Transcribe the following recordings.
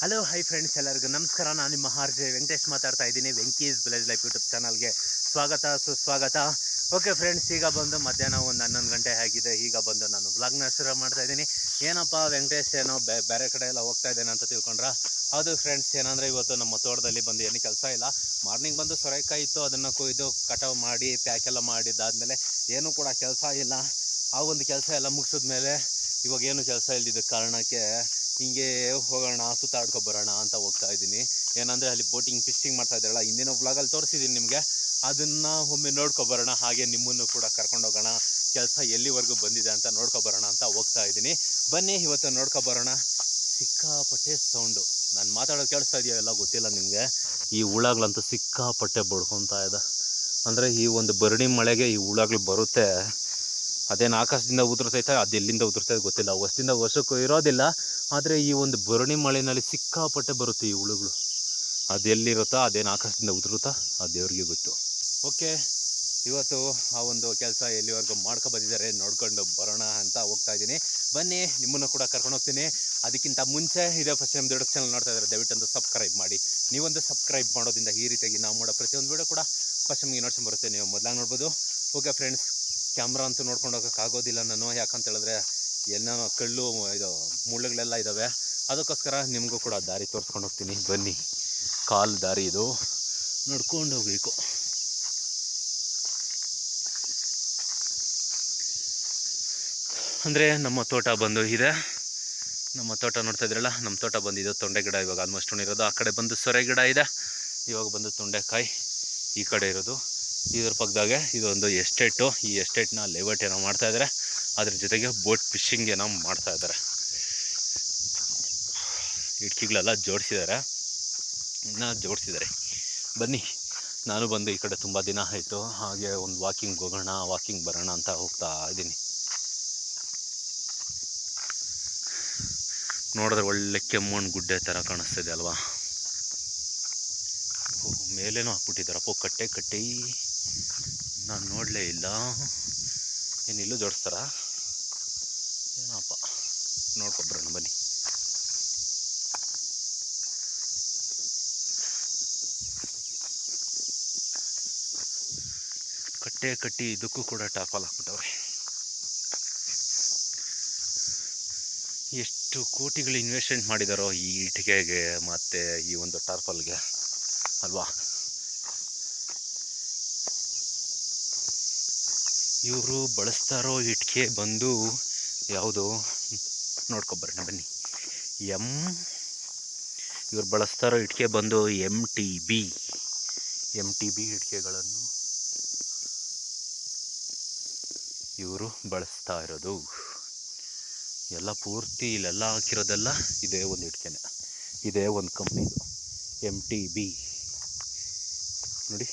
Hello hi friends ಎಲ್ಲರಿಗೂ ನಮಸ್ಕಾರ. ನಾನು ನಿಮ್ಮ ಆರ್ಜೆ ವೆಂಕಟೇಶ್ ಮಾತಾಡ್ತಾ ಇದ್ದೀನಿ, ವೆಂಕೀಸ್ ವಿಲೇಜ್ ಲೈಫ್ ಯೂಟ್ಯೂಬ್ ಚಾನಲ್ಗೆ ಸ್ವಾಗತ, ಸುಸ್ವಾಗತ. ಓಕೆ ಫ್ರೆಂಡ್ಸ್ ಈಗ ಬಂದು ಮಧ್ಯಾಹ್ನ ಒಂದು ಹನ್ನೊಂದು ಗಂಟೆ ಆಗಿದೆ. ಈಗ ಬಂದು ನಾನು ಬ್ಲಾಗ್ನ ಶುರು ಮಾಡ್ತಾ ಇದ್ದೀನಿ. ಏನಪ್ಪ ವೆಂಕಟೇಶ್, ಏನೋ ಬೇರೆ ಕಡೆ ಎಲ್ಲ ಹೋಗ್ತಾ ಇದ್ದೇನೆ ಅಂತ ತಿಳ್ಕೊಂಡ್ರೆ? ಹೌದು ಫ್ರೆಂಡ್ಸ್ ಏನಂದರೆ ಇವತ್ತು ನಮ್ಮ ತೋಟದಲ್ಲಿ ಬಂದು ಏನು ಕೆಲಸ ಇಲ್ಲ. ಮಾರ್ನಿಂಗ್ ಬಂದು ಸೊರೆಕಾಯಿ ಇತ್ತು, ಅದನ್ನು ಕೊಯ್ದು ಕಟಾವು ಮಾಡಿ ಪ್ಯಾಕ್ ಎಲ್ಲ ಮಾಡಿದ್ದಾದಮೇಲೆ ಏನೂ ಕೂಡ ಕೆಲಸ ಇಲ್ಲ. ಆ ಒಂದು ಕೆಲಸ ಎಲ್ಲ ಮುಗಿಸಿದ್ಮೇಲೆ ಇವಾಗ ಏನು ಕೆಲಸ ಇಲ್ದಿದ್ದ ಕಾರಣಕ್ಕೆ ಹಿಂಗೆ ಹೋಗೋಣ ಸುತ್ತಾಡ್ಕೊ ಬರೋಣ ಅಂತ ಹೋಗ್ತಾ ಇದ್ದೀನಿ. ಏನಂದರೆ ಅಲ್ಲಿ ಬೋಟಿಂಗ್ ಫಿಶಿಂಗ್ ಮಾಡ್ತಾ ಇದ್ದಾರಲ್ಲ, ಹಿಂದಿನ ವ್ಲಾಗಲ್ಲಿ ತೋರಿಸಿದ್ದೀನಿ ನಿಮಗೆ. ಅದನ್ನು ಒಮ್ಮೆ ನೋಡ್ಕೊ ಬರೋಣ, ಹಾಗೆ ನಿಮ್ಮನ್ನು ಕೂಡ ಕರ್ಕೊಂಡು ಹೋಗೋಣ, ಕೆಲಸ ಎಲ್ಲಿವರೆಗೂ ಬಂದಿದೆ ಅಂತ ನೋಡ್ಕೊ ಬರೋಣ ಅಂತ ಹೋಗ್ತಾ ಇದ್ದೀನಿ. ಬನ್ನಿ, ಇವತ್ತು ನೋಡ್ಕೊ ಬರೋಣ. ಸಿಕ್ಕಾಪಟ್ಟೆ ಸೌಂಡು ನಾನು ಮಾತಾಡೋದು ಕೇಳಿಸ್ತಾ ಇದೆಯೋ ಎಲ್ಲ ಗೊತ್ತಿಲ್ಲ ನಿಮಗೆ? ಈ ಹುಳಗಳಂತೂ ಸಿಕ್ಕಾಪಟ್ಟೆ ಬಡ್ಕೊತಾ ಇದೆ. ಅಂದರೆ ಈ ಒಂದು ಬರಡಿ ಮಳೆಗೆ ಈ ಹುಳಗಳು ಬರುತ್ತೆ. ಅದೇನು ಆಕಾಶದಿಂದ ಉದುರ್ತೈತೆ ಅದು ಎಲ್ಲಿಂದ ಉದುರ್ತೈತೆ ಗೊತ್ತಿಲ್ಲ. ವರ್ಷದಿಂದ ವರ್ಷಕ್ಕೂ ಇರೋದಿಲ್ಲ. ಆದರೆ ಈ ಒಂದು ಭರಣಿ ಮಳೆಯಲ್ಲಿ ಸಿಕ್ಕಾಪಟ್ಟೆ ಬರುತ್ತೆ ಈ ಹುಳುಗಳು. ಅದೆಲ್ಲಿರುತ್ತಾ ಅದೇನು ಆಕಾಶದಿಂದ ಉದುರುತ್ತಾ, ಆ ದೇವ್ರಿಗೆ ಗೊತ್ತು. ಓಕೆ, ಇವತ್ತು ಆ ಒಂದು ಕೆಲಸ ಎಲ್ಲಿವರೆಗೂ ಮಾಡ್ಕೊ ಬಂದಿದ್ದಾರೆ ನೋಡ್ಕೊಂಡು ಬರೋಣ ಅಂತ ಹೋಗ್ತಾ ಇದ್ದೀನಿ. ಬನ್ನಿ, ನಿಮ್ಮನ್ನು ಕೂಡ ಕರ್ಕೊಂಡು ಹೋಗ್ತೀನಿ. ಅದಕ್ಕಿಂತ ಮುಂಚೆ ಇದೇ ಫಸ್ಟ್ ನಮ್ಮ ದೊಡ್ಡ ಚಾನಲ್ ನೋಡ್ತಾ ಇದ್ದಾರೆ ದಯವಿಟ್ಟು ಸಬ್ಸ್ಕ್ರೈಬ್ ಮಾಡಿ. ನೀವೊಂದು ಸಬ್ಸ್ಕ್ರೈಬ್ ಮಾಡೋದಿಂದ ಈ ರೀತಿಯಾಗಿ ನಾವು ಮಾಡೋ ಪ್ರತಿಯೊಂದು ವಿಡಿಯೋ ಕೂಡ ಫಸ್ಟ್ ನಮಗೆ ನೋಡ್ಸ್ಕೊಂಡು ಬರುತ್ತೆ. ನೀವು ಮೊದಲಾಗಿ ನೋಡ್ಬೋದು. ಓಕೆ ಫ್ರೆಂಡ್ಸ್ ಕ್ಯಾಮ್ರಾ ಅಂತೂ ನೋಡ್ಕೊಂಡು ಹೋಗೋಕ್ಕಾಗೋದಿಲ್ಲ ನಾನು. ಯಾಕಂತ ಹೇಳಿದ್ರೆ ಏನೋ ಕಳ್ಳು ಇದು ಮುಳ್ಳುಗಳೆಲ್ಲ ಇದ್ದಾವೆ ಅದಕ್ಕೋಸ್ಕರ ನಿಮಗೂ ಕೂಡ ದಾರಿ ತೋರಿಸ್ಕೊಂಡು ಹೋಗ್ತೀನಿ. ಬನ್ನಿ. ಕಾಲು ದಾರಿ ಇದು. ನಡ್ಕೊಂಡು ಹೋಗ್ಬೇಕು. ಅಂದರೆ ನಮ್ಮ ತೋಟ ಬಂದು ಇದೆ. ನಮ್ಮ ತೋಟ ನೋಡ್ತಾ ಇದ್ರಲ್ಲ ನಮ್ಮ ತೋಟ ಬಂದಿದ್ದು ತೊಂಡೆ ಗಿಡ. ಇವಾಗ ಆಲ್ಮೋಸ್ಟ್ ಇರೋದು. ಆ ಕಡೆ ಬಂದು ಸೊರೆ ಗಿಡ ಇದೆ. ಇವಾಗ ಬಂದು ತೊಂಡೆಕಾಯಿ ಈ ಕಡೆ ಇರೋದು. ಇದ್ರ ಪಕ್ಕದಾಗೆ ಇದೊಂದು ಎಸ್ಟೇಟು ಈ ಎಸ್ಟೇಟ್ನ ಲೇಔಟ್ ಏನೋ ಮಾಡ್ತಾ ಇದ್ದಾರೆ ಅದ್ರ ಜೊತೆಗೆ ಬೋಟ್ ಫಿಶಿಂಗ್ ಏನೋ ಮಾಡ್ತಾ ಇದ್ದಾರೆ. ಇಟ್ಕಿಗಳೆಲ್ಲ ಜೋಡಿಸಿದ್ದಾರೆ. ಇನ್ನೂ ಜೋಡಿಸಿದ್ದಾರೆ. ಬನ್ನಿ, ನಾನು ಬಂದು ಈ ಕಡೆ ತುಂಬ ದಿನ ಆಯಿತು. ಹಾಗೆ ಒಂದು ವಾಕಿಂಗ್ ಹೋಗೋಣ, ವಾಕಿಂಗ್ ಬರೋಣ ಅಂತ ಹೋಗ್ತಾ ಇದ್ದೀನಿ. ನೋಡಿದ್ರೆ ಒಳ್ಳೆ ಕೆಮ್ಮಣ್ಣು ಗುಡ್ಡೆ ಥರ ಕಾಣಿಸ್ತಿದೆ ಅಲ್ವಾ? ಮೇಲೇನೂ ಹಾಕ್ಬಿಟ್ಟಿದ್ದಾರಪ್ಪ ಕಟ್ಟೆ, ಕಟ್ಟಿ. ನಾನು ನೋಡಲೇ ಇಲ್ಲ. ಏನಿಲ್ಲೂ ಜೋಡಿಸ್ತಾರ? ಏನಪ್ಪ? ನೋಡ್ಕೊಬರೋಣ ಬನ್ನಿ. ಕಟ್ಟೆ ಕಟ್ಟಿ ಇದಕ್ಕೂ ಕೂಡ ಟಾಪಲ್ ಹಾಕ್ಬಿಟ್ಟವ್ರೆ. ಎಷ್ಟು ಕೋಟಿಗಳು ಇನ್ವೆಸ್ಟ್ಮೆಂಟ್ ಮಾಡಿದಾರೋ ಈ ಇಟ್ಟಿಗೆಗೆ, ಮತ್ತು ಈ ಒಂದು ಟಾರ್ಪಲ್ಗೆ ಅಲ್ವಾ? ಇವರು ಬಳಸ್ತಾರೋ ಇಟ್ಟಿಗೆ ಬಂದು ಯಾವುದು? ನೋಡ್ಕೊಬರೋಣ, ಬನ್ನಿ. ಎಂ ಇವ್ರು ಬಳಸ್ತಾರೋ ಇಟ್ಕೆ ಬಂದು M T B. M T B ಇಟ್ಕೆಗಳನ್ನು ಇವರು ಬಳಸ್ತಾ ಇರೋದು. ಎಲ್ಲ ಪೂರ್ತಿ ಇಲ್ಲೆಲ್ಲ ಹಾಕಿರೋದೆಲ್ಲ ಇದೇ ಒಂದು ಇಟ್ಕೆನೆ. ಇದೇ ಒಂದು ಕಂಪ್ನಿದು ಎಂ ಟಿ ಬಿ. ನೋಡಿ,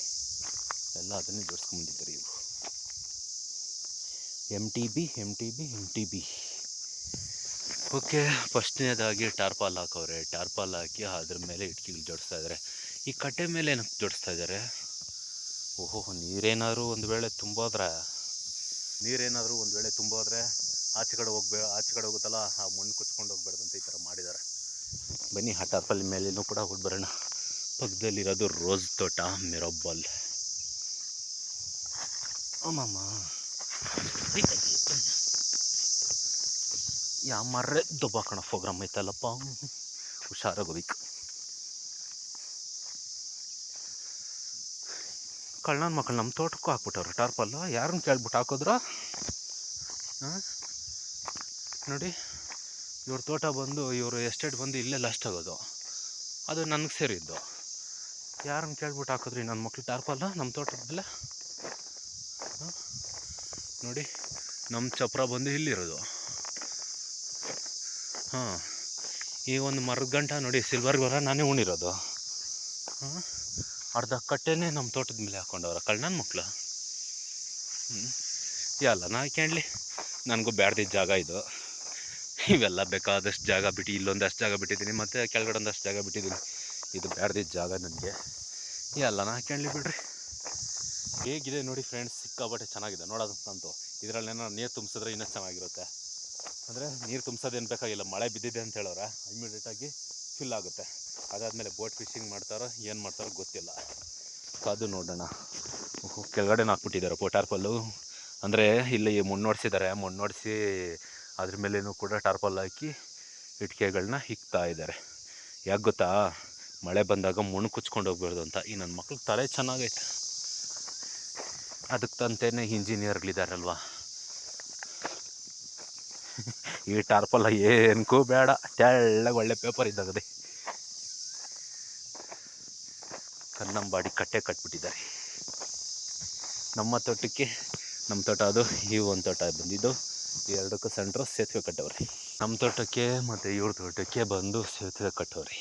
ಎಲ್ಲ ಅದನ್ನೇ ಜೋಡಿಸ್ಕೊಂಬಂದಿದ್ದಾರೆ ಇವರು. M T B M T B M T B okay ಫಸ್ಟ್ನೇದಾಗಿ ಟಾರ್ಪಾಲ್ ಹಾಕವ್ರೆ. ಟಾರ್ಪಾಲ್ ಹಾಕಿ ಅದ್ರ ಮೇಲೆ ಇಟ್ಕಿಗಳು ಜೋಡಿಸ್ತಾ ಇದ್ದಾರೆ ಈ ಕಟ್ಟೆ ಮೇಲೆ ಏನಕ್ಕೆ ಜೋಡಿಸ್ತಾ ಇದ್ದಾರೆ ಓಹೋ, ನೀರೇನಾದ್ರೂ ಒಂದು ವೇಳೆ ತುಂಬೋದ್ರೆ? ನೀರೇನಾದರೂ ಒಂದು ವೇಳೆ ತುಂಬೋದ್ರೆ ಆಚೆ ಕಡೆ ಹೋಗ್ಬೇ, ಆಚೆ ಕಡೆ ಹೋಗುತ್ತಲ್ಲ, ಆ ಮಣ್ಣು ಕುಚ್ಕೊಂಡು ಹೋಗ್ಬಾರ್ದು ಅಂತ ಈ ಥರ ಮಾಡಿದ್ದಾರೆ ಬನ್ನಿ, ಆ ಟಾರ್ಪಲ್ ಮೇಲೇನೂ ಕೂಡ ಬರೋಣ ಪಕ್ಕದಲ್ಲಿರೋದು ರೋಸ್ ತೋಟ ಮಿರಬ್ಬಲ್ ಅಮ್ಮಮ್ಮ. ಯಾ ಮರ್ರೆ ದೊಬ್ಬಾಕಣ ಪ್ರೋಗ್ರಾಮ್ ಐತಲ್ಲಪ್ಪ. ಹುಷಾರಾಗೋಬೇಕು ಕಳ್ಳನ ಮಕ್ಕಳು ನಮ್ಮ ತೋಟಕ್ಕೂ ಹಾಕ್ಬಿಟ್ಟವ್ರೆ ಟಾರ್ಪಲ್ಲು ಯಾರನ್ನು ಕೇಳ್ಬಿಟ್ಟು ಹಾಕೋದ್ರ? ನೋಡಿ, ಇವ್ರ ತೋಟ ಬಂದು, ಇವರು ಎಸ್ಟೇಟ್ ಬಂದು ಇಲ್ಲೇ ಲಾಸ್ಟ್ ಆಗೋದು. ಅದು ನನಗೆ ಸೇರಿದ್ದು. ಯಾರನ್ನು ಕೇಳ್ಬಿಟ್ಟು ಹಾಕಿದ್ರಿ ನನ್ನ ಮಕ್ಳು ಟಾರ್ಪಲ್ಲ ನಮ್ಮ ತೋಟದಲ್ಲ? ನೋಡಿ ನಮ್ಮ ಚಪ್ರ ಬಂದು ಇಲ್ಲಿರೋದು. ಹಾಂ, ಈ ಒಂದು ಮರದ ಗಂಟ ನೋಡಿ ಸಿಲ್ವರ್ ಗೊರ ನಾನೇ ಉಣಿರೋದು. ಹಾಂ, ಅರ್ಧ ಕಟ್ಟೆನೇ ನಮ್ಮ ತೋಟದ ಮೇಲೆ ಹಾಕೊಂಡವ್ರ ಕಳ್ಳನ ಮಕ್ಕಳು ಹ್ಞೂ ಎಲ್ಲ ನಾ ಹಾಕ್ಯಂಡ್ಲಿ ನನಗೂ ಬ್ಯಾಡ್ದಿದ್ದ ಜಾಗ ಇದು. ಇವೆಲ್ಲ ಬೇಕಾದಷ್ಟು ಜಾಗ ಬಿಟ್ಟು, ಇಲ್ಲೊಂದಷ್ಟು ಜಾಗ ಬಿಟ್ಟಿದ್ದೀನಿ, ಮತ್ತು ಕೆಳಗಡೆ ಒಂದಷ್ಟು ಜಾಗ ಬಿಟ್ಟಿದ್ದೀನಿ. ಇದು ಬ್ಯಾಡ್ದಿದ್ದ ಜಾಗ ನನಗೆ. ಎಲ್ಲ ನಾ ಹಾಕ್ಯಂಡ್ಲಿ ಬಿಡ್ರಿ. ಹೇಗಿದೆ ನೋಡಿ ಫ್ರೆಂಡ್ಸ್ ಸಿಕ್ಕಾಬಟ್ಟೆ ಚೆನ್ನಾಗಿದೆ. ನೋಡೋದಂತಂತೂ ಇದರಲ್ಲೇನೋ ನೀರು ತುಂಬಿಸಿದ್ರೆ ಇನ್ನೂ ಚೆನ್ನಾಗಿರುತ್ತೆ. ಅಂದರೆ ನೀರು ತುಂಬಿಸೋದೇನು ಬೇಕಾಗಿಲ್ಲ, ಮಳೆ ಬಿದ್ದಿದೆ ಅಂತ ಹೇಳೋರೆ? ಇಮಿಡಿಯೇಟಾಗಿ ಫಿಲ್ ಆಗುತ್ತೆ. ಅದಾದಮೇಲೆ ಬೋಟ್ ಫಿಶಿಂಗ್ ಮಾಡ್ತಾರೋ, ಏನು ಮಾಡ್ತಾರೋ ಗೊತ್ತಿಲ್ಲ. ಅದು ನೋಡೋಣ. ಕೆಳಗಡೆ ಹಾಕ್ಬಿಟ್ಟಿದ್ದಾರೆ ಟಾರ್ಪಲ್ಲು ಅಂದರೆ ಇಲ್ಲಿ ಮುನ್ನೋಡಿಸಿದ್ದಾರೆ. ಮುನ್ನೋಡಿಸಿ ಅದ್ರ ಮೇಲೇನೂ ಕೂಡ ಟಾರ್ಪಲ್ ಹಾಕಿ ಇಟ್ಕೆಗಳನ್ನ ಹಿಕ್ತಾ ಇದ್ದಾರೆ. ಯಾಕೆ ಗೊತ್ತಾ? ಮಳೆ ಬಂದಾಗ ಮುಣ್ಣು ಕುಚ್ಕೊಂಡು ಹೋಗ್ಬಾರ್ದು ಅಂತ. ಈ ನನ್ನ ಮಕ್ಳು ತಲೆ ಚೆನ್ನಾಗೈತೆ. ಅದಕ್ಕೆ ತಂತೇನೆ ಇಂಜಿನಿಯರ್ಗಳಿದಾರಲ್ವಾ? ಈ ಟಾರ್ಪಲ್ಲ ಏನಕ್ಕೂ ಬೇಡ, ತೆಳ್ಳಗೆ ಒಳ್ಳೆ ಪೇಪರ್ ಇದ್ದಾಗದೆ. ಕನ್ನಂಬಾಡಿ ಕಟ್ಟೆ ಕಟ್ಬಿಟ್ಟಿದ್ದಾರೆ. ನಮ್ಮ ತೋಟಕ್ಕೆ, ನಮ್ಮ ತೋಟ ಅದು, ಈ ಒಂದು ತೋಟ ಬಂದಿದ್ದು ಎರಡಕ್ಕೂ ಸೆಂಟ್ರ್ ಸೇತುವೆ ಕಟ್ಟವ್ರಿ. ನಮ್ಮ ತೋಟಕ್ಕೆ ಮತ್ತು ಇವ್ರ ತೋಟಕ್ಕೆ ಬಂದು ಸೇತುವೆ ಕಟ್ಟವ್ರಿ.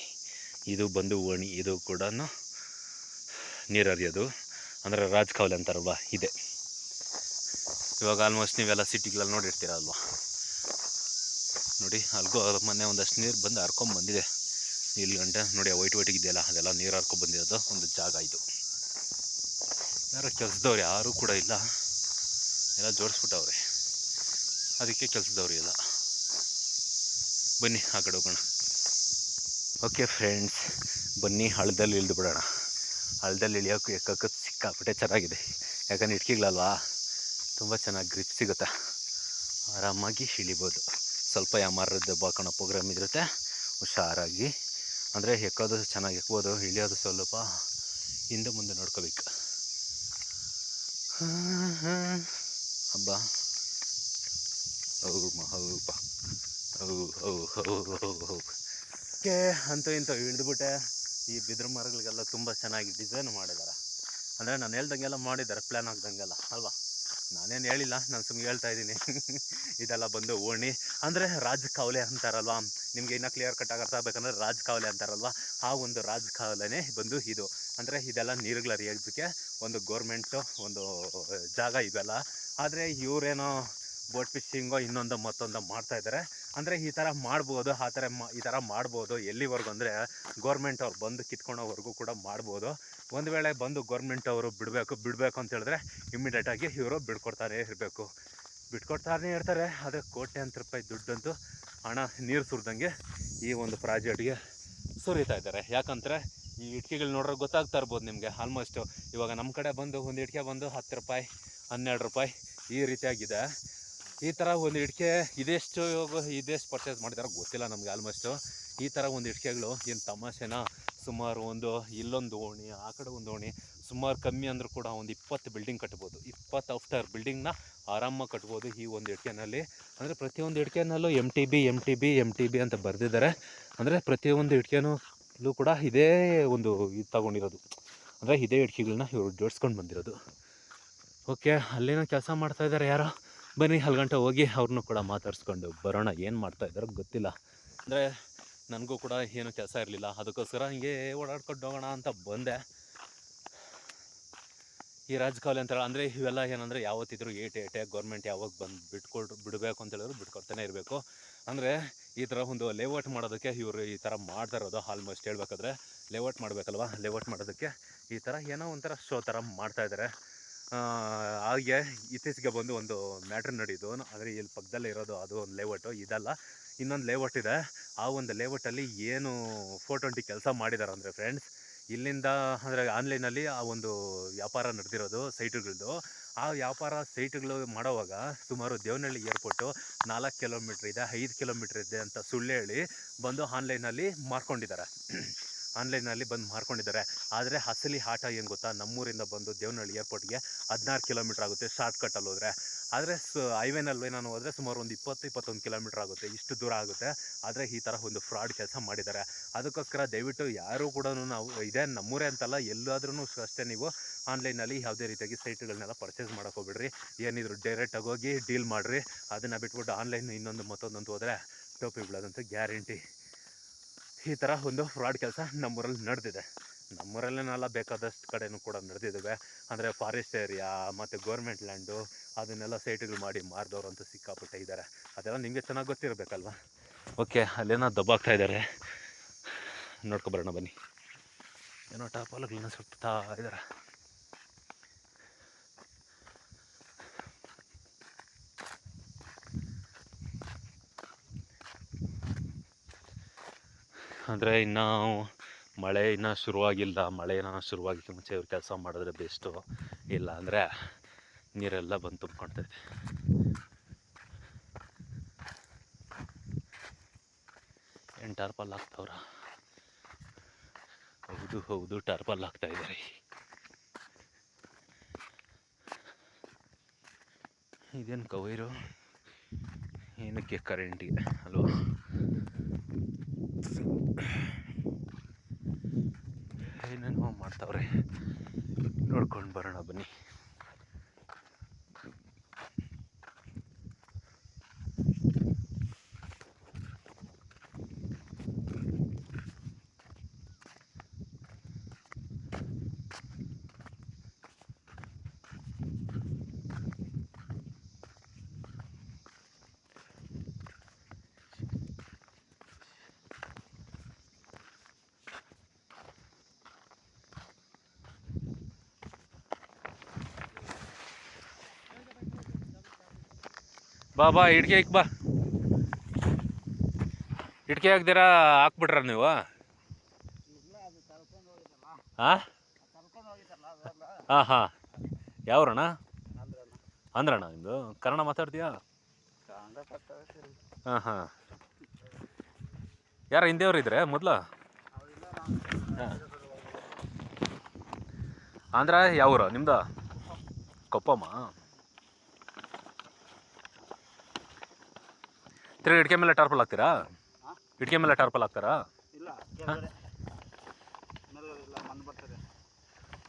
ಇದು ಬಂದು ಓಣಿ, ಇದು ಕೂಡ ನೀರು ಹರಿಯೋದು ಅಂದರೆ ರಾಜ್ ಕಾವಲೆ ಅಂತಾರಲ್ವ ಇದೆ. ಇವಾಗ ಆಲ್ಮೋಸ್ಟ್ ನೀವೆಲ್ಲ ಸಿಟಿಗಳಲ್ಲಿ ನೋಡಿರ್ತೀರಲ್ವ ನೋಡಿ, ಅಲ್ಗೂ ಮೊನ್ನೆ ಒಂದಷ್ಟು ನೀರು ಬಂದು ಹರ್ಕೊಂಡು ಬಂದಿದೆ. ಇಲ್ಲಿ ಗಂಟೆ, ನೋಡಿ ವೈಟ್ ವೈಟ್ ಇದೆಯಲ್ಲ, ಅದೆಲ್ಲ ನೀರು ಹರ್ಕೊಂಡು ಬಂದಿರೋದು ಒಂದು ಜಾಗ ಇದು. ಯಾರೋ ಕೆಲಸದವ್ರು ಯಾರೂ ಕೂಡ ಇಲ್ಲ. ಎಲ್ಲ ಜೋಡಿಸ್ಬಿಟ್ಟವ್ರೆ ಅದಕ್ಕೆ ಕೆಲಸದವ್ರು ಇಲ್ಲ. ಬನ್ನಿ, ಆ ಕಡೆ ಹೋಗೋಣ. ಓಕೆ ಫ್ರೆಂಡ್ಸ್ ಬನ್ನಿ, ಹಳದಲ್ಲಿ ಇಳಿದು ಬಿಡೋಣ. ಹಳದಲ್ಲಿ ಇಳಿಯೋಕೆ ಎಕ್ಕಕ್ಕೆ ಸಿಕ್ಕಾಪಟ್ಟೆ ಚೆನ್ನಾಗಿದೆ. ಯಾಕಂದ್ರೆ ಇಟ್ಕಿಗಳಲ್ವಾ? ತುಂಬ ಚೆನ್ನಾಗಿ ಗ್ರಿಪ್ ಸಿಗುತ್ತೆ. ಆರಾಮಾಗಿ ಇಳಿಬೋದು ಸ್ವಲ್ಪ ಯಾಮಾರದ್ದು ಬಾಕೋಣ ಪ್ರೋಗ್ರಾಮ್ ಇರುತ್ತೆ. ಹುಷಾರಾಗಿ. ಅಂದರೆ ಎಕ್ಕೋದು ಚೆನ್ನಾಗಿ ಎಕ್ಬೋದು, ಇಳಿಯೋದು ಸ್ವಲ್ಪ ಹಿಂದೆ ಮುಂದೆ ನೋಡ್ಕೋಬೇಕು. ಹಬ್ಬ. ಹೌ ಹೌಪ ಹೌ ಹೌ ಹೌ ಹೌ ಹೌ ಅಂತೂ ಇಂಥವು ಇಳಿದ್ಬಿಟ್ಟೆ ಈ ಬಿದಿರು ಮರಗಳಿಗೆಲ್ಲ ತುಂಬ ಚೆನ್ನಾಗಿ ಡಿಸೈನ್ ಮಾಡಿದ್ದಾರೆ. ಅಂದರೆ ನಾನು ಹೇಳ್ದಂಗೆಲ್ಲ ಮಾಡಿದ್ದಾರೆ ಪ್ಲ್ಯಾನ್ ಆಗ್ದಂಗೆಲ್ಲ, ಅಲ್ವಾ? ನಾನೇನು ಹೇಳಿಲ್ಲ, ನಾನು ಸುಮ್ಮನೆ ಹೇಳ್ತಾ ಇದ್ದೀನಿ. ಇದೆಲ್ಲ ಬಂದು ಓಣಿ. ಅಂದರೆ ರಾಜ್ ಕಾವಲೆ ಅಂತಾರಲ್ವಾ? ನಿಮಗೆ ಇನ್ನೂ ಕ್ಲಿಯರ್ ಕಟ್ ಆಗಿ ಅರ್ಥ ಆಗ್ಬೇಕಂದ್ರೆ ರಾಜ್ ಕಾವಲೆ ಅಂತಾರಲ್ವಾ? ಆ ಒಂದು ರಾಜ್ ಕಾವಲೆನೇ ಬಂದು ಇದು. ಅಂದರೆ ಇದೆಲ್ಲ ನೀರುಗಳ ಹರಿಯೋದಕ್ಕೆ ಒಂದು ಗೋರ್ಮೆಂಟು ಒಂದು ಜಾಗ ಇವೆಲ್ಲ ಆದರೆ ಇವರೇನೋ ಬೋಟ್ ಫಿಶಿಂಗೋ ಇನ್ನೊಂದು ಮತ್ತೊಂದು ಮಾಡ್ತಾ ಇದ್ದಾರೆ. ಅಂದರೆ ಈ ಥರ ಮಾಡ್ಬೋದು, ಆ ಥರ ಈ ಥರ ಮಾಡ್ಬೋದು. ಎಲ್ಲಿವರೆಗೂ ಅಂದರೆ ಗೌರ್ಮೆಂಟ್ ಅವ್ರು ಬಂದು ಕಿತ್ಕೊಳೋವರೆಗೂ ಕೂಡ ಮಾಡ್ಬೋದು. ಒಂದು ವೇಳೆ ಬಂದು ಗೌರ್ಮೆಂಟ್ ಅವರು ಬಿಡಬೇಕು ಬಿಡಬೇಕು ಅಂತ ಹೇಳಿದ್ರೆ ಇಮ್ಮಿಡಿಯೇಟಾಗಿ ಇವರು ಬಿಡ್ಕೊಡ್ತಾನೆ ಇರಬೇಕು. ಬಿಟ್ಕೊಡ್ತಾನೆ ಇರ್ತಾರೆ. ಆದರೆ ಕೋಟ್ಯಾಂತರ ರೂಪಾಯಿ ದುಡ್ಡಂತೂ ಹಣ, ನೀರು ಸುರಿದಂಗೆ ಈ ಒಂದು ಪ್ರಾಜೆಕ್ಟ್ಗೆ ಸುರಿತಾ ಇದ್ದಾರೆ. ಯಾಕಂದರೆ ಈ ಇಟ್ಕೆಗಳು ನೋಡ್ರೆ ಗೊತ್ತಾಗ್ತಾ ಇರ್ಬೋದು ನಿಮಗೆ. ಆಲ್ಮೋಸ್ಟು ಇವಾಗ ನಮ್ಮ ಕಡೆ ಬಂದು, ಒಂದು ಇಟ್ಕೆ ಬಂದು ಹತ್ತು ರೂಪಾಯಿ, ಹನ್ನೆರಡು ರೂಪಾಯಿ ಈ ರೀತಿಯಾಗಿದೆ. ಈ ಥರ ಒಂದು ಇಟ್ಕೆ ಇದೆಷ್ಟು ಇದೆಷ್ಟು ಪರ್ಚೇಸ್ ಮಾಡಿದಾರೋ ಗೊತ್ತಿಲ್ಲ ನಮಗೆ ಆಲ್ಮೋಸ್ಟು ಈ ಥರ ಒಂದು ಇಟ್ಕೆಗಳು ಏನು ತಮಾಷೆನ? ಸುಮಾರು ಒಂದು ಇಲ್ಲೊಂದು ಓಣಿ, ಆ ಕಡೆ ಒಂದು ಓಣಿ, ಸುಮಾರು ಕಮ್ಮಿ ಅಂದರೂ ಕೂಡ ಒಂದು ಇಪ್ಪತ್ತು ಬಿಲ್ಡಿಂಗ್ ಕಟ್ಬೋದು. ಇಪ್ಪತ್ತು ಆಫ್ಟರ್ ಬಿಲ್ಡಿಂಗ್ನ ಆರಾಮಾಗಿ ಕಟ್ಬೋದು ಈ ಒಂದು ಇಟ್ಕೆನಲ್ಲಿ. ಅಂದರೆ ಪ್ರತಿಯೊಂದು ಇಟ್ಕೆನಲ್ಲೂ M T B M T B M T B ಅಂತ ಬರೆದಿದ್ದಾರೆ ಅಂದರೆ ಪ್ರತಿಯೊಂದು ಇಟ್ಕೆನೂ ಕೂಡ ಇದೇ ಒಂದು ಇದು ತಗೊಂಡಿರೋದು. ಅಂದರೆ ಇದೇ ಇಟ್ಕೆಗಳನ್ನ ಇವರು ಜೋಡಿಸ್ಕೊಂಡು ಬಂದಿರೋದು. ಓಕೆ ಅಲ್ಲೇನೋ ಕೆಲಸ ಮಾಡ್ತಾ ಇದ್ದಾರೆ ಯಾರೋ? ಬನ್ನಿ ಅಲ್ಲಿ ಗಂಟೆ ಹೋಗಿ ಅವ್ರನ್ನೂ ಕೂಡ ಮಾತಾಡಿಸ್ಕೊಂಡು ಬರೋಣ, ಏನು ಮಾಡ್ತಾ ಇದ್ದಾರೋ ಗೊತ್ತಿಲ್ಲ. ಅಂದರೆ ನನಗೂ ಕೂಡ ಏನು ಕೆಲಸ ಇರಲಿಲ್ಲ, ಅದಕ್ಕೋಸ್ಕರ ಹಿಂಗೆ ಓಡಾಡ್ಕೊಂಡು ಹೋಗೋಣ ಅಂತ ಬಂದೆ. ಈ ರಾಜಕಾಲ ಅಂತ ಅಂದರೆ ಇವೆಲ್ಲ ಏನಂದರೆ ಯಾವತ್ತಿದ್ರು ಏಟೆ ಏಟೆ ಗೌರ್ಮೆಂಟ್ ಯಾವಾಗ ಬಂದು ಬಿಟ್ಕೊಡ್, ಬಿಡಬೇಕು ಅಂತ ಹೇಳಿದ್ರು ಬಿಟ್ಕೊಡ್ತಾನೆ ಇರಬೇಕು. ಅಂದರೆ ಈ ಥರ ಒಂದು ಲೇಔಟ್ ಮಾಡೋದಕ್ಕೆ ಇವರು ಈ ಥರ ಮಾಡ್ತಾ ಇರೋದು ಆಲ್ಮೋಸ್ಟ್ ಹೇಳ್ಬೇಕಾದ್ರೆ, ಲೇಔಟ್ ಮಾಡಬೇಕಲ್ವ? ಲೇಔಟ್ ಮಾಡೋದಕ್ಕೆ ಈ ಥರ ಏನೋ ಒಂಥರ ಶೋ ಥರ ಮಾಡ್ತಾ ಇದ್ದಾರೆ ಹಾಗೆ ಇತ್ತೀಚೆಗೆ ಬಂದು ಒಂದು ಮ್ಯಾಟ್ರ್ ನಡೀತು ಅಂದರೆ ಇಲ್ಲಿ ಪಕ್ಕದಲ್ಲೇ ಇರೋದು ಅದು ಒಂದು ಲೇಔಟು ಇದಲ್ಲ, ಇನ್ನೊಂದು ಲೇಔಟ್ ಇದೆ. ಆ ಒಂದು ಲೇಔಟಲ್ಲಿ ಏನು ಫೋರ್ ಟ್ವೆಂಟಿ ಕೆಲಸ ಮಾಡಿದ್ದಾರೆ ಅಂದರೆ ಫ್ರೆಂಡ್ಸ್ ಇಲ್ಲಿಂದ ಅಂದರೆ ಆನ್ಲೈನಲ್ಲಿ ಆ ಒಂದು ವ್ಯಾಪಾರ ನಡೆದಿರೋದು ಸೈಟುಗಳದ್ದು ಆ ವ್ಯಾಪಾರ ಸೈಟ್ಗಳು ಮಾಡೋವಾಗ ಸುಮಾರು ದೇವನಹಳ್ಳಿ ಏರ್ಪೋರ್ಟು ನಾಲ್ಕು ಕಿಲೋಮೀಟ್ರ್ ಇದೆ, ಐದು ಕಿಲೋಮೀಟ್ರ್ ಇದೆ ಅಂತ ಸುಳ್ಳು ಹೇಳಿ ಬಂದು ಆನ್ಲೈನಲ್ಲಿ ಮಾರ್ಕೊಂಡಿದ್ದಾರೆ ಆನ್ಲೈನಲ್ಲಿ ಬಂದು ಮಾರ್ಕೊಂಡಿದ್ದಾರೆ. ಆದರೆ ಅಸಲಿ ಆಟ ಏನು ಗೊತ್ತಾ? ನಮ್ಮೂರಿಂದ ಬಂದು ದೇವನಹಳ್ಳಿ ಏರ್ಪೋರ್ಟ್ಗೆ ಹದಿನಾರು ಕಿಲೋಮೀಟ್ರ್ ಆಗುತ್ತೆ ಶಾರ್ಟ್ ಕಟ್ಟಲ್ಲಿ ಹೋದರೆ. ಆದರೆ ಸ ಹೈವೇನಲ್ಲಿ ನಾನು ಹೋದರೆ ಸುಮಾರು ಒಂದು ಇಪ್ಪತ್ತು, ಇಪ್ಪತ್ತೊಂದು ಕಿಲೋಮೀಟ್ರ್ ಆಗುತ್ತೆ. ಇಷ್ಟು ದೂರ ಆಗುತ್ತೆ. ಆದರೆ ಈ ಥರ ಒಂದು ಫ್ರಾಡ್ ಕೆಲಸ ಮಾಡಿದ್ದಾರೆ. ಅದಕ್ಕೋಸ್ಕರ ದಯವಿಟ್ಟು ಯಾರೂ ಕೂಡ ನಾವು ಇದೇ ನಮ್ಮೂರೇ ಅಂತಲ್ಲ ಎಲ್ಲಾದ್ರೂ ಅಷ್ಟೇ ನೀವು ಆನ್ಲೈನಲ್ಲಿ ಯಾವುದೇ ರೀತಿಯಾಗಿ ಸೈಟ್ಗಳನ್ನೆಲ್ಲ ಪರ್ಚೇಸ್ ಮಾಡೋಕೆ ಹೋಗ್ಬಿಡ್ರಿ. ಏನಿದ್ರು ಡೈರೆಕ್ಟಾಗಿ ಹೋಗಿ ಡೀಲ್ ಮಾಡಿರಿ. ಅದನ್ನು ಬಿಟ್ಬಿಟ್ಟು ಆನ್ಲೈನ್ ಇನ್ನೊಂದು ಮತ್ತೊಂದು ಅಂತ ಹೋದರೆ ಟೋಪಿ ಬೀಳೋದಂತೂ ಗ್ಯಾರಂಟಿ ಈ ಥರ ಒಂದು ಫ್ರಾಡ್ ಕೆಲಸ ನಮ್ಮೂರಲ್ಲಿ ನಡೆದಿದೆ. ನಮ್ಮೂರಲ್ಲೇನಲ್ಲ ಬೇಕಾದಷ್ಟು ಕಡೆನೂ ಕೂಡ ನಡೆದಿದ್ದಾವೆ ಅಂದರೆ ಫಾರೆಸ್ಟ್ ಏರಿಯಾ ಮತ್ತು ಗೌರ್ಮೆಂಟ್ ಲ್ಯಾಂಡು ಅದನ್ನೆಲ್ಲ ಸೈಟ್ಗಳು ಮಾಡಿ ಮಾರಿದವ್ರು ಅಂತ ಸಿಕ್ಕಾಪಟ್ಟೆ ಇದ್ದಾರೆ ಅದೆಲ್ಲ ನಿಮಗೆ ಚೆನ್ನಾಗಿ ಗೊತ್ತಿರಬೇಕಲ್ವ? ಓಕೆ ಅಲ್ಲೇನೋ ದಬ್ಬಾಗ್ತಾ ಇದ್ದಾರೆ ನೋಡ್ಕೊಬರೋಣ ಬನ್ನಿ. ಏನೋ ಟಾಪಾಲುಗಳನ್ನ ಸುತ್ತಾ ಇದ್ದಾರೆ ಅಂದರೆ ಇನ್ನು ಮಳೆ ಇನ್ನೂ ಶುರುವಾಗಿಲ್ಲ. ಮಳೆ ಏನೋ ಶುರುವಾಗಿತ್ತು ಮುಂಚೆ ಇವ್ರು ಕೆಲಸ ಮಾಡಿದ್ರೆ ಬೆಸ್ಟು ಇಲ್ಲ ಅಂದರೆ ನೀರೆಲ್ಲ ಬಂದು ತುಂಬ್ಕೊಳ್ತೈತೆ ಏನು ಟಾರ್ಪಲ್ ಹಾಕ್ತವ್ರ ಹೌದು ಹೌದು ಟಾರ್ಪಲ್ ಹಾಕ್ತಾ ಇದ್ದಾರೆ ಇದೇನು ಕವೈರು? ಏನಕ್ಕೆ ಕರೆಂಟಿಗೆ ಅಲ್ವಾ? ಏನೇನೋ ಮಾಡ್ತಾವ್ರೆ. ನೋಡ್ಕೊಂಡು ಬರೋಣ ಬನ್ನಿ. ಬಾ ಬಾ ಇಟ್ಕೆ ಇಕ್ ಬಾ. ಇಟ್ಕೆ ಹಾಕ್ದಿರ ಹಾಕ್ಬಿಟ್ರ ನೀವು? ಹಾಂ ಹಾಂ ಹಾಂ. ಯಾವ್ರಣ್ಣ? ಅಂದ್ರಣ್ಣ ನಿಮ್ಮದು ಕನ್ನಡ ಮಾತಾಡ್ತೀಯಾ? ಹಾಂ ಹಾಂ. ಯಾರು ಹಿಂದೆಯವ್ರು ಇದ್ರೆ ಮೊದಲು? ಆಂಧ್ರ ಯಾವೂರು? ನಿಮ್ದು? ಕೊಪ್ಪಮ್ಮ? ತಿರ್ಗಿ ಇಟ್ಕೆ ಮೇಲೆ ಟಾರ್ಪಲ್ ಹಾಕ್ತೀರಾ? ಇಟ್ಕೆ ಮೇಲೆ ಟಾರ್ಪಲ್ ಹಾಕ್ತಾರಾ?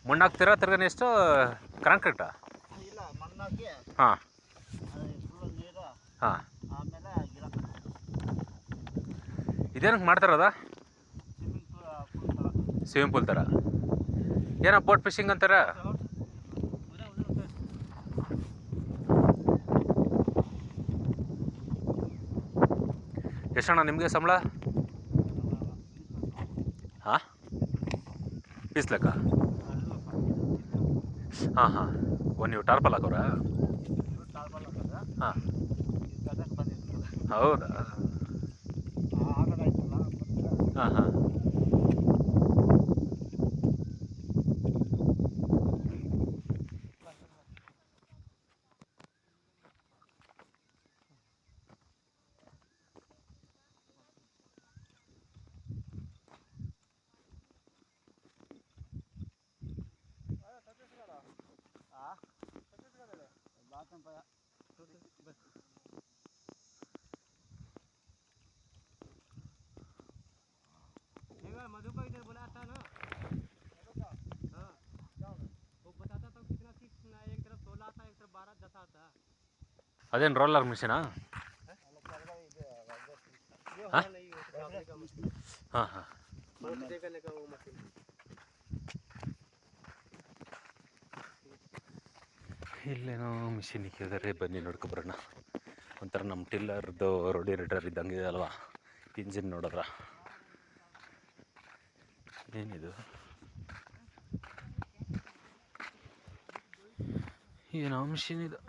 ಮಣ್ಣು ಹಾಕ್ತೀರಾ? ತಿರ್ಗ ಎಷ್ಟು ಕಾಂಕ್ರೀಟಾ ಹಾಂ. ಹಾಂ. ಇದೇನಕ್ಕೆ ಮಾಡ್ತಾರದ ಸ್ವಿಮ್ಮಿಂಗ್ ಪೂಲ್ ಥರ ಏನೋ ಬೋಟ್ ಫಿಶಿಂಗ್ ಅಂತಾರ? ಎಷ್ಟಣ್ಣ ನಿಮಗೆ ಸಂಬಳ? ಹಾಂ? ಪೀಸ್ ಲೆಕ್ಕ ಹಾಂ ಹಾಂ. ಓ, ನೀವು ಟಾರ್ಪಲ್ ಹಾಕೋರಾ ಹಾಂ. ಹೌದಾ? ಹಾಂ ಹಾಂ. मधु को इधर बुलाया था ना हाँ वो बताता था कितना सीट एक तरफ सोलह आता एक तरफ बारह दस आता अरे रोलर मशीन हाँ ಮಿಷಿನ್ ಇಕ್ಕಿದ್ದಾರೆ ಬನ್ನಿ ನೋಡ್ಕೊಬರೋಣ ಒಂಥರ ನಮ್ಮ ಟಿಲ್ಲರ್ದು ರೋಡಿ ರೇಟರ್ ಇದ್ದಂಗೆ ಇದೆ ಅಲ್ವಾ? ಇಂಜಿನ್ ನೋಡಿದ್ರ. ಏನಿದು? ಏನೋ ಮಿಷಿನ್ ಇದು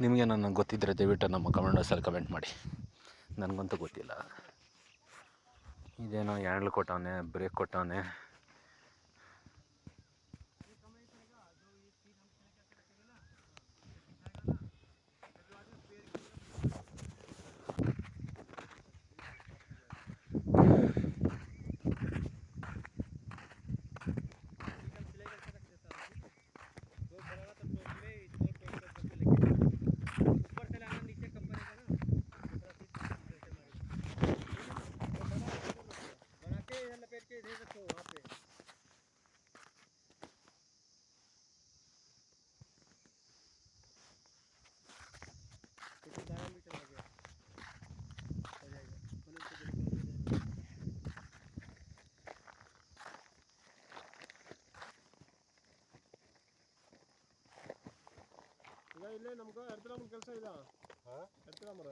ನಿಮಗೆ ನನಗೆ ಗೊತ್ತಿದ್ದರೆ ದಯವಿಟ್ಟು ನಮ್ಮ ಕಮೆಂಟ್ಸಲ್ಲಿ ಕಮೆಂಟ್ ಮಾಡಿ. ನನಗಂತೂ ಗೊತ್ತಿಲ್ಲ. ಇದೇನೋ ಹ್ಯಾಂಡ್ಲ್ ಕೊಟ್ಟವನೆ ಬ್ರೇಕ್ ಕೊಟ್ಟವನೆ ಇಲ್ಲೇ ನಮ್ಗೆ ಎರ್ತಿರಾಮನ ಕೆಲಸ ಇದೆ. ಎರ್ತಿರಾಮರ.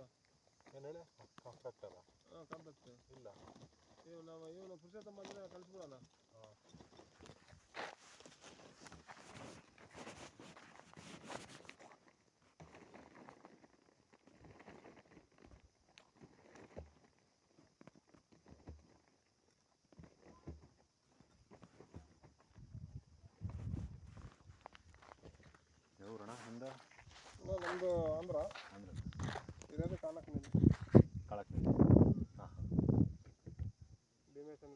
ಏನು ಹೇಳಿ? ಹಾಂ ಕಾಂಪ್ಲೆಕ್ಸ್ ಇಲ್ಲ ಇವ್ ನಾವು ಇವನು ಪುರುಷೋತ್ತಮ ಅಂದರೆ ಕಳಿಸ್ಬಿಡೋಣ. ನಮ್ಮದು ಅಂದ್ರೆ ಇರೋದು ಕಾಲಕ್ಕೆ ನೀರು ಕಾಳಕ್ಕೆ ಹಾಂ. ಹಾಂ ಭೀಮೇಶನ್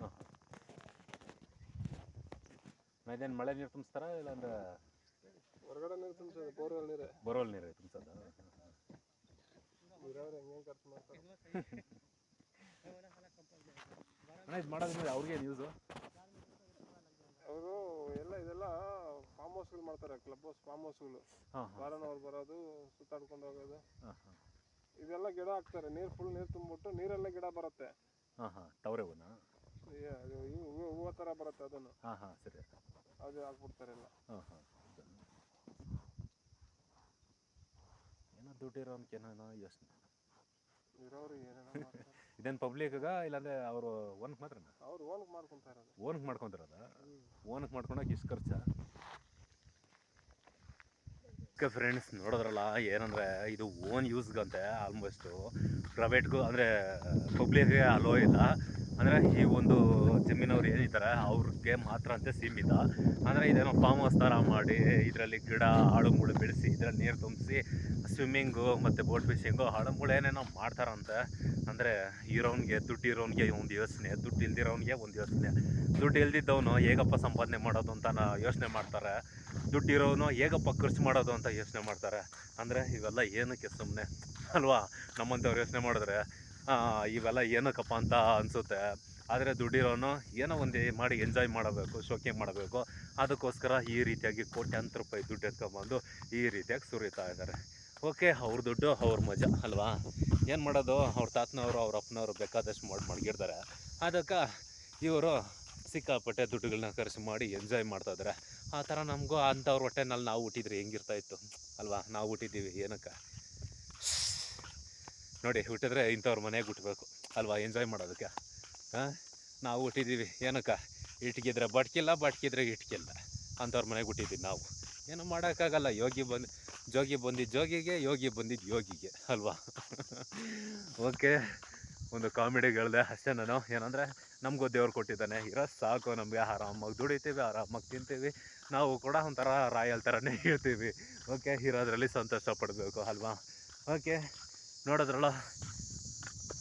ಹಾಂ ಹಾಂ. ಇದೇನು ಮಳೆ ನೀರು ತುಂಬಿಸ್ತಾರ ಇಲ್ಲಾಂದ್ರೆ ಹೊರಗಡೆ ನೀರು ತುಂಬಿಸೋದು ಬೋರ್ವೆಲ್ ನೀರು. ಬೋರ್ವೆಲ್ ನೀರು ತುಂಬಿಸೋದ? ನೀರಾವರಿ ಹೆಂಗೆ ಖರ್ಚು ಮಾಡ್ತಾರೆ? ಇದು ಮಾಡೋದ್ರಿಂದ ಅವ್ರಿಗೆ ಯೂಸು ಅವರು ಎಲ್ಲ ಇದೆಲ್ಲ ಫಾರ್ಮ್ ಹೌಸ್ಗಳು ಮಾಡ್ತಾರೆ ಕ್ಲಬ್ ಹೌಸ್ ಫಾರ್ಮ್ ಹೌಸ್ಗಳು. ಅವ್ರು ಬರೋದು ಸುತ್ತಾಡ್ಕೊಂಡು ಹೋಗೋದು. ಇದೆಲ್ಲ ಗಿಡ ಹಾಕ್ತಾರೆ ನೀರು ಫುಲ್ ನೀರು ತುಂಬಿಟ್ಟು ನೀರಲ್ಲೇ ಗಿಡ ಬರುತ್ತೆ. ಹಾಂ ಹಾಂ. ಟವರೆ ಹೂವನಾ ಹೂವು ಹೂವು ಥರ ಬರುತ್ತೆ ಅದನ್ನು. ಹಾಂ ಹಾಂ ಸರಿ ಅದು ಹಾಕ್ಬಿಡ್ತಾರೆ ಎಲ್ಲ. ಹಾಂ ಹಾಂ ಏನೋ ದುಡ್ಡಿರೋ ಏನೋ ಯೋಚನೆ. ನೀರಾವರಿ ಏನೇನೋ ಇದೇನು ಪಬ್ಲಿಕ್ಗ ಇಲ್ಲಾಂದ್ರೆ ಅವರು ಓನ್ಗೆ ಮಾತ್ರ ಅವ್ರು ಓನ್ಗೆ ಮಾಡ್ಕೊಂತ ಇರೋದು. ಓನ್ಗೆ ಮಾಡ್ಕೊಂತಿರೋದ? ಓನಕ್ಕೆ ಮಾಡ್ಕೊಳಕ್ಕೆ ಇಷ್ಟು ಖರ್ಚಾ? ಓಕೆ ಫ್ರೆಂಡ್ಸ್ ನೋಡಿದ್ರಲ್ಲ, ಏನಂದರೆ ಇದು ಓನ್ ಯೂಸ್ಗಂತೆ ಆಲ್ಮೋಸ್ಟು ಪ್ರೈವೇಟ್ಗೂ ಅಂದರೆ ಪಬ್ಲಿಕ್ಗೆ ಅಲೋ ಇಲ್ಲ. ಅಂದರೆ ಈ ಒಂದು ಜಮೀನವ್ರು ಏನಿದ್ದಾರೆ ಅವ್ರಿಗೆ ಮಾತ್ರ ಅಂತ ಸೀಮಿತ. ಅಂದರೆ ಇದೇನೋ ಫಾರ್ಮ್ ಹೌಸ್ ಥರ ಮಾಡಿ, ಇದರಲ್ಲಿ ಗಿಡ ಆಳುಗಳು ಬೆಳೆಸಿ, ಇದರಲ್ಲಿ ನೀರು ತುಂಬಿಸಿ ಸ್ವಿಮ್ಮಿಂಗು ಮತ್ತು ಬೋಟ್ ಫಿಶಿಂಗು ಹಾಳುಮೂಳು ಏನೇನೋ ಮಾಡ್ತಾರಂತೆ. ಅಂದರೆ ಇರೋನ್ಗೆ ದುಡ್ಡು ಇರೋನ್ಗೆ ಒಂದು ಯೋಚನೆ, ದುಡ್ಡು ಇಲ್ದಿರೋನಿಗೆ ಒಂದು ಯೋಚನೆ. ದುಡ್ಡು ಇಲ್ದಿದ್ದವನು ಹೇಗಪ್ಪ ಸಂಪಾದನೆ ಮಾಡೋದು ಅಂತ ಯೋಚನೆ ಮಾಡ್ತಾರೆ. ದುಡ್ಡು ಇರೋನು ಹೇಗಪ್ಪ ಖರ್ಚು ಮಾಡೋದು ಅಂತ ಯೋಚನೆ ಮಾಡ್ತಾರೆ. ಅಂದರೆ ಇವೆಲ್ಲ ಏನಕ್ಕೆ ಸುಮ್ಮನೆ ಅಲ್ವಾ? ನಮ್ಮಂಥವ್ರು ಯೋಚನೆ ಮಾಡಿದ್ರೆ ಇವೆಲ್ಲ ಏನಕ್ಕಪ್ಪ ಅಂತ ಅನಿಸುತ್ತೆ. ಆದರೆ ದುಡ್ಡಿರೋನು ಏನೋ ಒಂದು ಮಾಡಿ ಎಂಜಾಯ್ ಮಾಡಬೇಕು ಶೋಕಿಂಗ್ ಮಾಡಬೇಕು. ಅದಕ್ಕೋಸ್ಕರ ಈ ರೀತಿಯಾಗಿ ಕೋಟ್ಯಾಂತರ ರೂಪಾಯಿ ದುಡ್ಡು ಎತ್ಕೊಂಬಂದು ಈ ರೀತಿಯಾಗಿ ಸುರಿತಾ ಇದ್ದಾರೆ. ಓಕೆ, ಅವ್ರ ದುಡ್ಡು, ಅವ್ರ ಮಜಾ, ಅಲ್ವಾ? ಏನು ಮಾಡೋದು? ಅವ್ರ ತಾತನವರು, ಅವ್ರ ಅಪ್ಪನವರು ಬೇಕಾದಷ್ಟು ಮಾಡಿ ಮಡಗಿರ್ತಾರೆ. ಅದಕ್ಕೆ ಇವರು ಸಿಕ್ಕಾಪಟ್ಟೆ ದುಡ್ಡುಗಳನ್ನ ಖರ್ಚು ಮಾಡಿ ಎಂಜಾಯ್ ಮಾಡ್ತಾ ಇದ್ದಾರೆ ಆ ಥರ ನಮಗೂ ಅಂಥವ್ರ ಹೊಟ್ಟೆನಲ್ಲಿ ನಾವು ಹುಟ್ಟಿದ್ರೆ ಹೆಂಗಿರ್ತಾ ಇತ್ತು? ಅಲ್ವಾ? ನಾವು ಹುಟ್ಟಿದ್ದೀವಿ, ಏನಕ್ಕ? ನೋಡಿ, ಹುಟ್ಟಿದ್ರೆ ಇಂಥವ್ರ ಮನೆಗೆ ಹುಟ್ಟಬೇಕು ಅಲ್ವಾ? ಎಂಜಾಯ್ ಮಾಡೋದಕ್ಕೆ. ಹಾಂ ನಾವು ಹುಟ್ಟಿದ್ದೀವಿ. ಏನಕ್ಕ? ಇಟ್ಕಿದ್ರೆ ಬಟ್ಕಿಲ್ಲ, ಬಟ್ಕಿದ್ರೆ ಇಟ್ಕಿಲ್ಲ. ಅಂಥವ್ರ ಮನೆಗೆ ಹುಟ್ಟಿದ್ದೀವಿ ನಾವು. ಏನೂ ಮಾಡೋಕ್ಕಾಗಲ್ಲ. ಯೋಗಿ ಬಂದು, ಜೋಗಿ ಬಂದಿದ್ದು ಜೋಗಿಗೆ, ಯೋಗಿ ಬಂದಿದ್ದು ಯೋಗಿಗೆ. ಅಲ್ವಾ? ಓಕೆ ಒಂದು ಕಾಮಿಡಿ ಹೇಳಿದೆ ಅಷ್ಟೇ ನಾನು. ಏನಂದರೆ ನಮಗೂ ದೇವ್ರು ಕೊಟ್ಟಿದ್ದಾನೆ. ಇರೋ ಸಾಕು, ನಮಗೆ ಆರಾಮಾಗಿ ದುಡಿತೀವಿ, ಆರಾಮಾಗಿ ತಿಂತೀವಿ. ನಾವು ಕೂಡ ಒಂಥರ ರಾಯಲ್ ಥರನೇ ಇರ್ತೀವಿ. ಓಕೆ, ಇರೋದ್ರಲ್ಲಿ ಸಂತೋಷ ಪಡಬೇಕು, ಅಲ್ವಾ? ಓಕೆ, ನೋಡೋದ್ರಲ್ಲ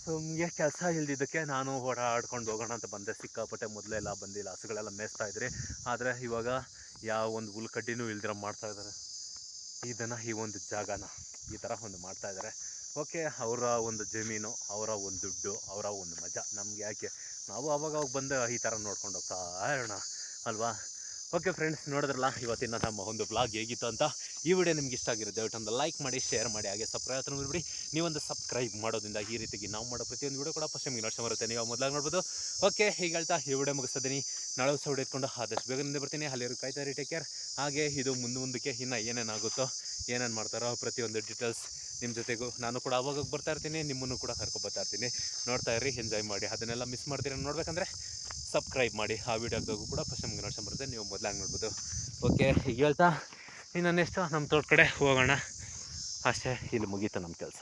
ಸುಮ್ಮನೆ ಕೆಲಸ ಇಲ್ದಿದ್ದಕ್ಕೆ ನಾನು ಓಡಾಡ್ಕೊಂಡು ಹೋಗೋಣ ಅಂತ ಬಂದೆ. ಸಿಕ್ಕಾಪಟ್ಟೆ ಮೊದಲೆಲ್ಲ ಬಂದಿಲ್ಲ ಹಸುಗಳೆಲ್ಲ ಮೇಯಿಸ್ತಾ ಇದ್ರಿ. ಆದರೆ ಇವಾಗ ಯಾವ ಒಂದು ಹುಲ್ಕಡ್ಡಿನೂ ಇಲ್ದಿರ ಮಾಡ್ತಾ ಇದ್ದಾರೆ. ಇದನ್ನು ಈ ಒಂದು ಜಾಗನ ಈ ಥರ ಒಂದು ಮಾಡ್ತಾ ಇದ್ದಾರೆ. ಓಕೆ, ಅವರ ಒಂದು ಜಮೀನು, ಅವರ ಒಂದು ದುಡ್ಡು, ಅವರ ಒಂದು ಮಜಾ. ನಮ್ಗೆ ಯಾಕೆ ನಾವು ಅವಾಗ ಅವಾಗ ಬಂದು ಈ ಥರ ನೋಡ್ಕೊಂಡು ಹೋಗ್ತಾ ಇರೋಣ, ಅಲ್ವಾ? ಓಕೆ ಫ್ರೆಂಡ್ಸ್ ನೋಡಿದ್ರಲ್ಲ, ಇವತ್ತಿನ ನಮ್ಮ ಒಂದು ಬ್ಲಾಗ್ ಹೇಗಿತ್ತು ಅಂತ? ಈ ವಿಡಿಯೋ ನಿಮ್ಗೆ ಇಷ್ಟ ಆಗಿರುತ್ತೆ ಒಂದು ಲೈಕ್ ಮಾಡಿ ಶೇರ್ ಮಾಡಿ, ಹಾಗೆ ಸಬ್ಸ್ಕ್ರೈಬ್ ಬಿಡಿ ನೀವೊಂದು ಸಬ್ಸ್ಕ್ರೈಬ್ ಮಾಡೋದ್ರಿಂದ ಈ ರೀತಿಗೆ ನಾವು ಮಾಡೋ ಪ್ರತಿಯೊಂದು ವಿಡಿಯೋ ಕೂಡ ಫಸ್ಟ್ ನಿಮಗೆ ನೋಡ್ತಾ ಬರುತ್ತೆ. ನೀವು ಮೊದಲಾಗಿ ನೋಡ್ಬೋದು. ಓಕೆ ಹೀಗೆ ಹೇಳ್ತಾ ಈ ವಿಡಿಯೋ ಮುಗಿಸ್ತೀನಿ. ನಾಳೆ ವಿಡಿಯೋ ಎತ್ಕೊಂಡು ಆದಷ್ಟು ಬೇಗನೆ ಬರ್ತೀನಿ. ಅಲ್ಲಿರು ಕಾಯ್ತಾ ಟೇಕ್ ಕೇರ್ ಹಾಗೆ ಇದು ಮುಂದೆ ಮುಂದಕ್ಕೆ ಇನ್ನು ಏನೇನಾಗುತ್ತೋ, ಏನೇನು ಮಾಡ್ತಾರೋ ಪ್ರತಿಯೊಂದು ಡೀಟೇಲ್ಸ್ ನಿಮ್ಮ ಜೊತೆಗೂ ನಾನು ಕೂಡ ಅವಾಗ ಬರ್ತಾ ಇರ್ತೀನಿ, ನಿಮ್ಮನ್ನು ಕೂಡ ಕರ್ಕೊಬರ್ತಾ ಬರ್ತಾ ಇರ್ತೀನಿ. ನೋಡ್ತಾ ಇರಿ ಎಂಜಾಯ್ ಮಾಡಿ. ಅದನ್ನೆಲ್ಲ ಮಿಸ್ ಮಾಡ್ತೀರ ನೋಡ್ಬೇಕಂದ್ರೆ ಸಬ್ಸ್ಕ್ರೈಬ್ ಮಾಡಿ. ಆ ವಿಡಿಯೋದಾಗೂ ಕೂಡ ಫಸ್ಟ್ ನಮ್ಗೆ ನೋಡ್ಕೊಂಡು ಬರುತ್ತೆ, ನೀವು ಮೊದಲಾಗಿ ನೋಡ್ಬೋದು. ಓಕೆ ಈಗ ಹೇಳ್ತಾ, ಇನ್ನು ನೆಕ್ಸ್ಟು ನಮ್ಮ ತೋಟ ಕಡೆ ಹೋಗೋಣ. ಅಷ್ಟೇ, ಇಲ್ಲಿ ಮುಗೀತು ನಮ್ಮ ಕೆಲಸ.